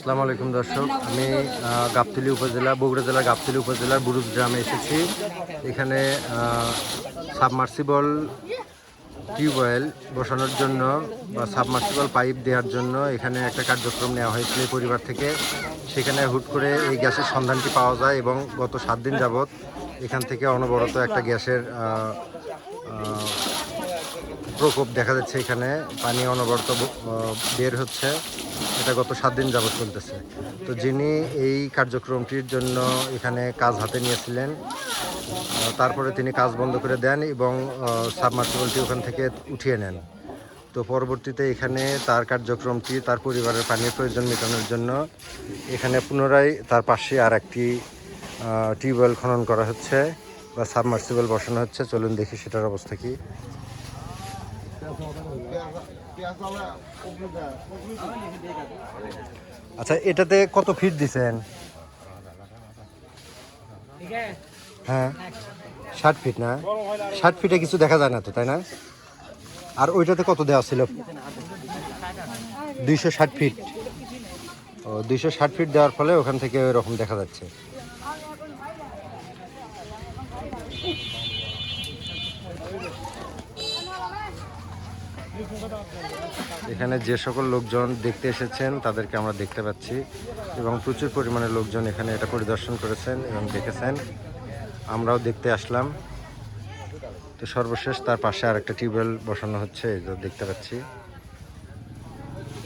আসসালামু আলাইকুম দর্শক, আমি গাবতলী উপজেলা, বগুড়া জেলার গাবতলী উপজেলার বুরুজ গ্রামে এসেছি। এখানে সাবমার্সিবল টিউবওয়েল বসানোর জন্য বা সাবমার্সিবল পাইপ দেওয়ার জন্য এখানে একটা কার্যক্রম নেওয়া হয়েছিল পরিবার থেকে। সেখানে হুট করে এই গ্যাসের সন্ধানটি পাওয়া যায় এবং গত সাত দিন যাবৎ এখান থেকে অনবরত একটা গ্যাসের প্রকোপ দেখা যাচ্ছে এখানে। পানি অনবরত বের হচ্ছে। এটা গত সাত দিন যাবৎ চলতেছে। তো যিনি এই কার্যক্রমটির জন্য এখানে কাজ হাতে নিয়েছিলেন তারপরে তিনি কাজ বন্ধ করে দেন এবং সাবমার্সিবলটি ওখান থেকে উঠিয়ে নেন। তো পরবর্তীতে এখানে তার কার্যক্রমটি তার পরিবারের পানির প্রয়োজন মেটানোর জন্য এখানে পুনরায় তার পাশে আর একটি টিউবওয়েল খনন করা হচ্ছে বা সাবমার্সিবল বসানো হচ্ছে। চলুন দেখি সেটার অবস্থা কি। আচ্ছা এটাতে কত ফিট দিছেন? হ্যাঁ ষাট ফিট না? ষাট ফিটে কিছু দেখা যায় না তো, তাই না? আর ওইটাতে কত দেওয়া ছিল? দুইশো ষাট ফিট ও, দুইশো ষাট ফিট দেওয়ার ফলে ওখান থেকে ওরকম দেখা যাচ্ছে। এখানে যে সকল লোকজন দেখতে এসেছেন, তাদেরকে আমরা দেখতে পাচ্ছি এবং প্রচুর পরিমাণে লোকজন এখানে এটা পরিদর্শন করেছেন এবং দেখেছেন। আমরাও দেখতে আসলাম। তো সর্বশেষ তার পাশে আর একটা টিউবওয়েল বসানো হচ্ছে দেখতে পাচ্ছি।